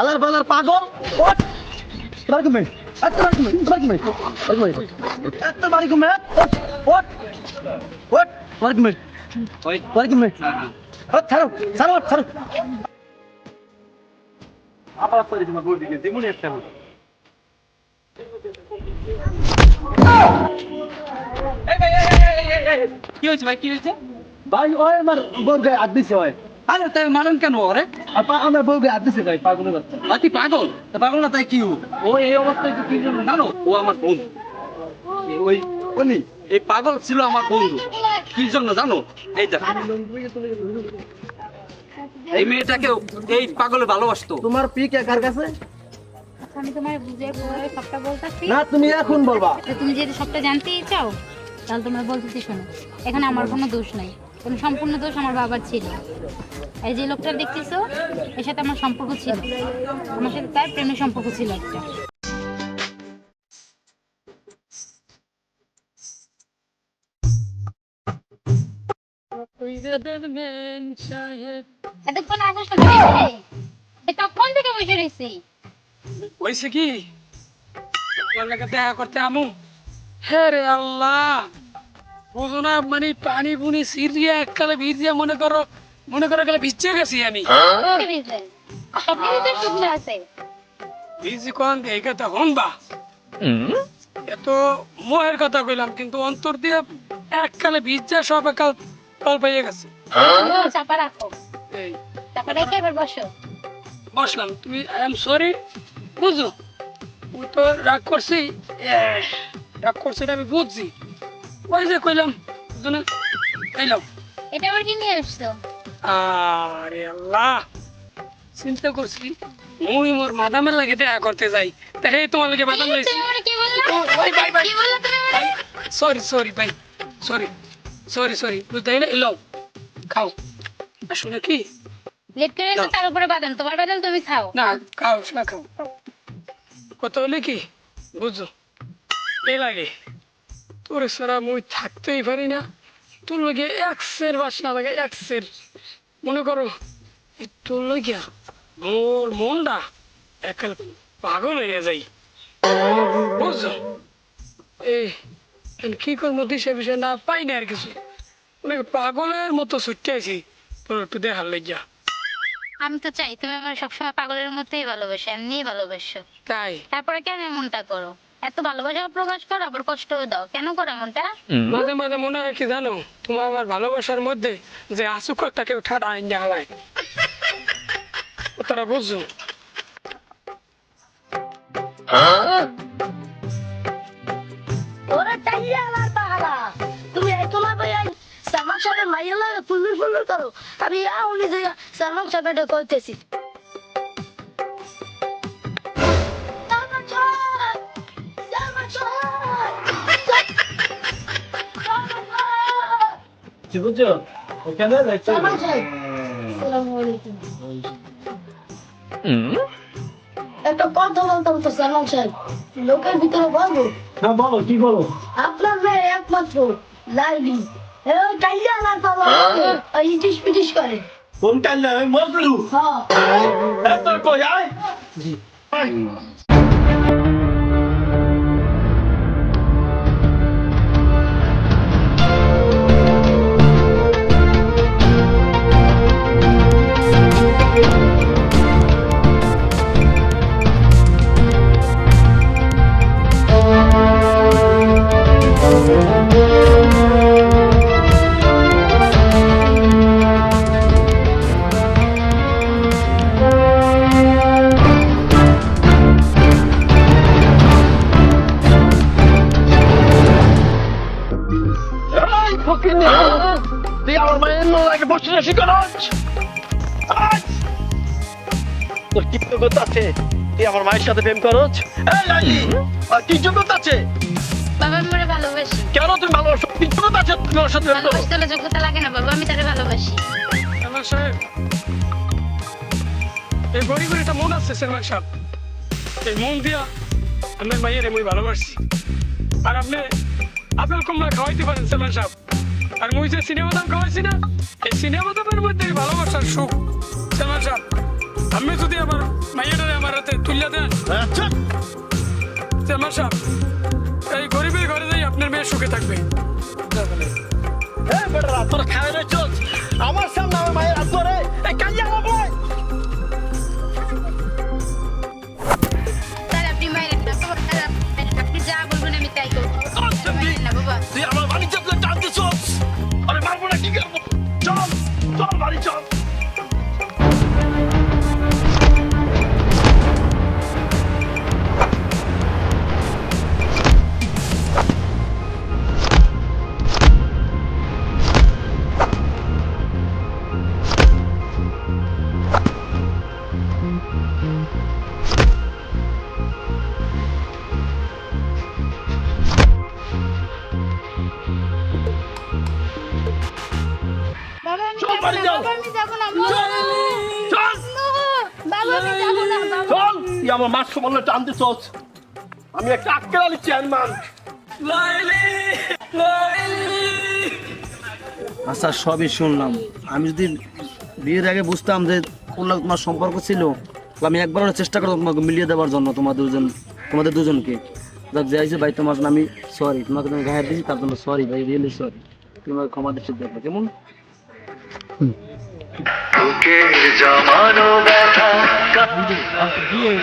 আলার বালার পাগল? এত এত বাড়ি ঘুমে। ছাড়ো ছাড়ো ছাড়ো। আবার দিকে দিমুনি একটা কি হয়েছে ভাই কি হয়েছে? ভাই ওই আমার গায়ে হাত দিছে ওই। আরে তাই মারেন কেন ওরে? আর আমার বউ ভাই পাগলের বাচ্চা। আর তুই পাগল? তা পাগল না তাই কি ও? এই অবস্থায় কি জন্য জানো? ও আমার বন্ধু। ওই উনি এই পাগল ছিল আমার বন্ধু। কি জন্য জানো? এই দেখ। এই মেয়েটাকে এই পাগলে ভালোবাসতো। তোমার পিক কার কাছে? আমি তোমার বুঝে বলে সবটা বলতেছি। না তুমি এখন বলবা। তুমি যদি সবটা জানতেই চাও তাহলে তোমরা বলতেছি শোনো। এখানে আমার কোনো দোষ নাই। কোনো সম্পূর্ণ দোষ আমার বাবার ছিল। এই যে লোকটা দেখতেছো, এর সাথে আমার সম্পর্ক ছিল। আমার সাথে তার প্রেমের সম্পর্ক ছিল একটা। দেখা করতে আমু? হে রে আল্লাহ। বুঝো না মানে পানি বুনি সিরিয়া এককালে ভিজিয়া মনে করো মনে করো গেলে ভিজে গেছি আমি। ভিজি কোন এই কথা হনবা এত মোহের কথা কইলাম কিন্তু অন্তর দিয়ে এককালে ভিজা সব একাল তল পাইয়ে গেছে। চাপা রাখো। এই। চাপা রেখে এবার বসো। বসলাম তুমি আই এম সরি বুঝো? ওই তো রাগ করছি রাগ করছি এটা আমি বুঝছি। ওই যে কইলাম দুজনে কইলাম এটা আবার কি নিয়ে আসছো আরে আল্লাহ চিন্তা করছি মুই মোর মাদামের লাগে দেখা করতে যাই তা হে তোমার লাগে মাদাম লাইছি ভাই, ভাই, ভাই। সরি সরি ভাই সরি সরি সরি বুঝতে না এলো খাও আসলে কি লেট করে তার উপরে বাদাম তোমার বাদাম তুমি খাও না খাও না খাও কত হলে কি বুঝছ এই লাগে তোর সারা মুই থাকতেই পারি না। তোর লগে এক সের বাসনা লাগে এক সের মনে করো তোর লগিয়া মোর মনটা একাল পাগল হয়ে যাই বুঝছ? এই কি করব দিশে বিষয় না পাই না আর কিছু। মানে পাগলের মতো ছুটতে আছি তোর একটু দেখার লাগিয়া আমি তো চাই তুমি আমার সবসময় পাগলের মতোই ভালোবাসো এমনিই ভালোবাসো। তাই? তারপরে কেন এমনটা করো? এত ভালোবাসা প্রকাশ করো আবার কষ্টও দাও। কেন করো এমনটা? মাঝে মাঝে মনে হয় কি জানো? তোমার আমার ভালোবাসার মধ্যে যে আসুক একটা কেউ ঠাডা আইন জানায় তারা বুঝছ? ওরে টাইয়া আমার পাহারা। তুমি এই তোমার ভাই সালমান শাহের মাইয়া ফুলুর ফুলুর করো। আমি উনি যে সালমান শাহের করতেছি বুঝছ ওখানে আলাইকুম। একটা কথা বলতাম তো সালমান সাহেব। লোকের ভিতরে বলব? হ্যাঁ বলো কি বলো? আপনার মেয়ে একমাত্র লাইলি। টাইলা না ইটিস পিটিস করে। কোনটা না ওই মজলু। হ্যাঁ। এত কই আয়। এই কি যোগ্যতা আছে? তুই আমার মায়ের সাথে প্রেম করছ আর কি যোগ্যতা আছে? বাবা আমি ওরে ভালোবাসি। কেন তুমি ভালোবাসো? কি যোগ্যতা আছে তুমি ওর সাথে ভালোবাসতে হলে যোগ্যতা লাগে না বাবা আমি তারে ভালোবাসি। সেলমান সাহেব এই গরিবের একটা মন আছে সেলমান সাহেব। এই মন দিয়া মাইয়ের মুই ভালোবাসছি আর আপনি আপেল কমলা খাওয়াইতে পারেন সেলমান সাহেব। আর মুই যে সিনেমা দাম খাওয়াইছি না এই সিনেমা দামের মধ্যে ভালোবাসার সুখ সেলমান সাহেব। আমি যদি আমার মাইয়াটারে আমার হাতে তুলিয়া দেন আচ্ছা চেয়ারম্যান সাহেব এই গরিবের ঘরে যাই আপনার মেয়ে সুখে থাকবে তোর খায় তুই আমার মাছ সমানে টান দিছস আমি একটা আক্কেল আলি চেয়ারম্যান আচ্ছা সবই শুনলাম। আমি যদি বিয়ের আগে বুঝতাম যে কোন তোমার সম্পর্ক ছিল তাহলে আমি একবার চেষ্টা করতাম তোমাকে মিলিয়ে দেওয়ার জন্য তোমার দুজন তোমাদের দুজনকে। যাক যে ভাই তোমার জন্য আমি সরি তোমাকে তুমি গায়ে দিয়েছি তার জন্য সরি ভাই রিয়েলি সরি তুমি আমাকে ক্ষমা দৃষ্টি দেখো কেমন? বুকের জমানো ব্যথা। বিয়ে